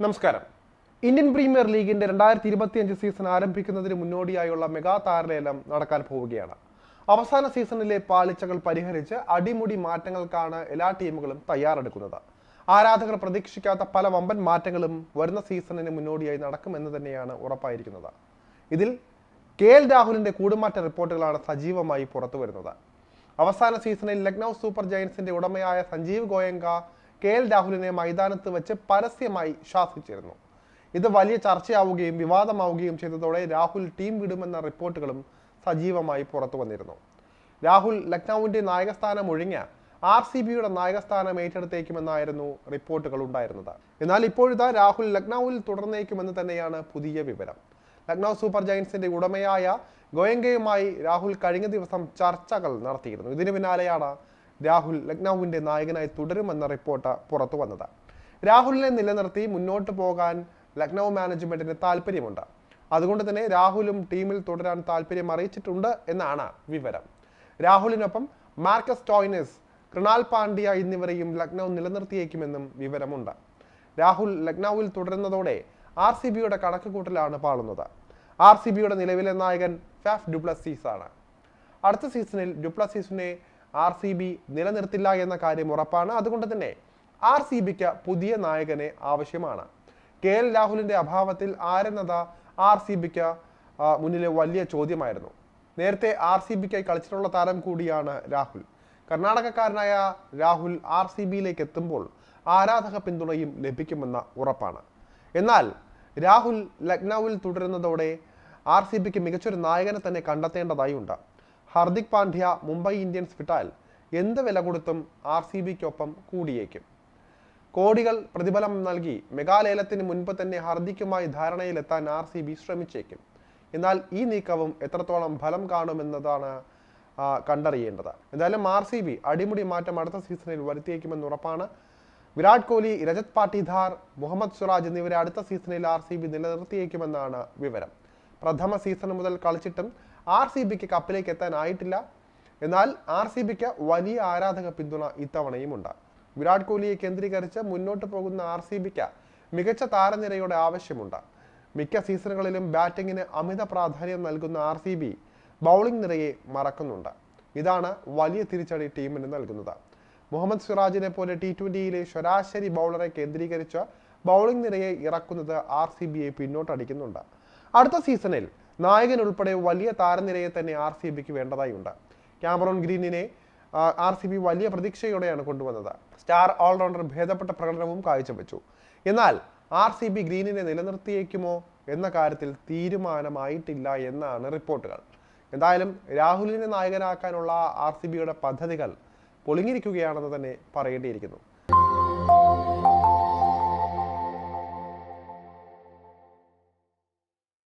നമസ്കാരം. Indian premier ലീഗിന്റെ രണ്ടായിരത്തി ഇരുപത്തിയഞ്ച് സീസൺ ആരംഭിക്കുന്നതിന് മുന്നോടിയായുള്ള മെഗാ താരലേലം നടക്കാൻ പോവുകയാണ്. അവസാന സീസണിലെ പാളിച്ചകൾ പരിഹരിച്ച് അടിമുടി മാറ്റങ്ങൾക്കാണ് എല്ലാ ടീമുകളും തയ്യാറെടുക്കുന്നത്. ആരാധകർ പ്രതീക്ഷിക്കാത്ത പല വമ്പൻ മാറ്റങ്ങളും വരുന്ന സീസണിന് മുന്നോടിയായി നടക്കുമെന്ന് തന്നെയാണ് ഉറപ്പായിരിക്കുന്നത്. ഇതിൽ കെ എൽ രാഹുലിന്റെ കൂടുമാറ്റ റിപ്പോർട്ടുകളാണ് സജീവമായി പുറത്തു വരുന്നത് അവസാന സീസണിൽ ലക്നൗ സൂപ്പർ ജയൻസിന്റെ ഉടമയായ സഞ്ജീവ് ഗോയങ്ക കെ എൽ രാഹുലിനെ മൈതാനത്ത് വെച്ച് പരസ്യമായി ശാസിച്ചിരുന്നു. ഇത് വലിയ ചർച്ചയാവുകയും വിവാദമാവുകയും ചെയ്തതോടെ രാഹുൽ ടീം വിടുമെന്ന റിപ്പോർട്ടുകളും സജീവമായി പുറത്തു വന്നിരുന്നു. രാഹുൽ ലക്നൌവിന്റെ നായകസ്ഥാനം ഒഴിഞ്ഞ ആർ സി ബിയുടെ നായകസ്ഥാനം ഏറ്റെടുത്തേക്കുമെന്നായിരുന്നു റിപ്പോർട്ടുകൾ ഉണ്ടായിരുന്നത്. എന്നാൽ ഇപ്പോഴിതാ രാഹുൽ ലക്നൌവിൽ തുടർന്നേക്കുമെന്ന് തന്നെയാണ് പുതിയ വിവരം. ലക്നൗ സൂപ്പർ ജയൻസിന്റെ ഉടമയായ ഗോയങ്കയുമായി രാഹുൽ കഴിഞ്ഞ ദിവസം ചർച്ചകൾ നടത്തിയിരുന്നു. ഇതിനു പിന്നാലെയാണ് രാഹുൽ ലക്നൌവിന്റെ നായകനായി തുടരുമെന്ന റിപ്പോർട്ട് പുറത്തു വന്നത്. രാഹുലിനെ നിലനിർത്തി മുന്നോട്ട് പോകാൻ ലക്നൗ മാനേജ്മെന്റിന് താല്പര്യമുണ്ട് അതുകൊണ്ട് തന്നെ രാഹുലും ടീമിൽ തുടരാൻ താല്പര്യം അറിയിച്ചിട്ടുണ്ട് എന്നാണ് വിവരം. രാഹുലിനൊപ്പം മാർക്കസ് ടോയിനസ് കൃണാൽ പാണ്ഡ്യ എന്നിവരെയും ലക്നൗ നിലനിർത്തിയേക്കുമെന്നും വിവരമുണ്ട്. രാഹുൽ ലക്നൌവിൽ തുടരുന്നതോടെ ആർ സി ബിയുടെ കണക്കുകൂട്ടലാണ് പാളുന്നത്. ആർ സി ബിയുടെ നിലവിലെ നായകൻ ഫാഫ് ഡുപ്ലസീസ് ആണ് അടുത്ത സീസണിൽ ഡുപ്ലസീസിനെ ആർ സി ബി നിലനിർത്തില്ല എന്ന കാര്യം ഉറപ്പാണ്. അതുകൊണ്ട് തന്നെ ആർ സി ബിക്ക് പുതിയ നായകനെ ആവശ്യമാണ്. കെ എൽ രാഹുലിന്റെ അഭാവത്തിൽ ആരെന്നത് ആർ സി ബിക്ക് മുന്നിലെ വലിയ ചോദ്യമായിരുന്നു. നേരത്തെ ആർ സി ബിക്കായി കളിച്ചിട്ടുള്ള താരം കൂടിയാണ് രാഹുൽ. കർണാടകക്കാരനായ രാഹുൽ ആർ സി ബിയിലേക്ക് എത്തുമ്പോൾ ആരാധക പിന്തുണയും ലഭിക്കുമെന്ന ഉറപ്പാണ്. എന്നാൽ രാഹുൽ ലക്നൌവിൽ തുടരുന്നതോടെ ആർ സി ബിക്ക് മികച്ചൊരു നായകനെ തന്നെ കണ്ടെത്തേണ്ടതായി ഉണ്ട് ഹർദിക് പാണ്ഡ്യ മുംബൈ ഇന്ത്യൻസ് വിട്ടാൽ എന്ത് വില കൊടുത്തും ആർ സി ബിക്കൊപ്പം കൂടിയേക്കും. കോടികൾ പ്രതിഫലം നൽകി മെഗാലേലത്തിന് മുൻപ് തന്നെ ഹർദിക്കുമായി ധാരണയിലെത്താൻ ആർ സി ബി ശ്രമിച്ചേക്കും. എന്നാൽ ഈ നീക്കവും എത്രത്തോളം ഫലം കാണുമെന്നതാണ് കണ്ടറിയേണ്ടത്. എന്തായാലും ആർ സി ബി അടിമുടി മാറ്റം അടുത്ത സീസണിൽ വരുത്തിയേക്കുമെന്ന് ഉറപ്പാണ്. വിരാട് കോഹ്ലി രജത് പാട്ടിധാർ മുഹമ്മദ് സിറാജ് എന്നിവരെ അടുത്ത സീസണിൽ ആർ സി ബി നിലനിർത്തിയേക്കുമെന്നാണ് വിവരം. പ്രഥമ സീസൺ മുതൽ കളിച്ചിട്ടും ആർ സി ബിക്ക് കപ്പിലേക്ക് എത്താനായിട്ടില്ല എന്നാൽ ആർ സി ബിക്ക് വലിയ ആരാധക പിന്തുണ ഇത്തവണയും ഉണ്ട്. വിരാട് കോഹ്ലിയെ കേന്ദ്രീകരിച്ച് മുന്നോട്ട് പോകുന്ന ആർ സി ബിക്ക് മികച്ച താരനിരയുടെ ആവശ്യമുണ്ട്. മിക്ക സീസണുകളിലും ബാറ്റിങ്ങിന് അമിത പ്രാധാന്യം നൽകുന്ന ആർ സി ബി ബൗളിംഗ് നിരയെ മറക്കുന്നുണ്ട്. ഇതാണ് വലിയ തിരിച്ചടി ടീമിന് നൽകുന്നത്. മുഹമ്മദ് സിറാജിനെ പോലെ ടി ട്വന്റിയിലെ ശരാശരി ബൗളറെ കേന്ദ്രീകരിച്ച് ബൗളിംഗ് നിരയെ ഇറക്കുന്നത് ആർ സി ബിയെ പിന്നോട്ടടിക്കുന്നുണ്ട്. അടുത്ത സീസണിൽ നായകൻ ഉൾപ്പെടെ വലിയ താരനിരയെ തന്നെ ആർ സി ബിക്ക് വേണ്ടതായുണ്ട്. ക്യാമറോൺ ഗ്രീനിനെ ആർ സി ബി വലിയ പ്രതീക്ഷയോടെയാണ് കൊണ്ടുവന്നത്. സ്റ്റാർ ഓൾറൗണ്ടർ ഭേദപ്പെട്ട പ്രകടനവും കാഴ്ചവെച്ചു. എന്നാൽ ആർ സി ബി ഗ്രീനിനെ നിലനിർത്തിയേക്കുമോ എന്ന കാര്യത്തിൽ തീരുമാനമായിട്ടില്ല എന്നാണ് റിപ്പോർട്ടുകൾ. എന്തായാലും രാഹുലിനെ നായകനാക്കാനുള്ള ആർ സി ബിയുടെ പദ്ധതികൾ പൊളിഞ്ഞിരിക്കുകയാണെന്ന് തന്നെ പറയേണ്ടിയിരിക്കുന്നു.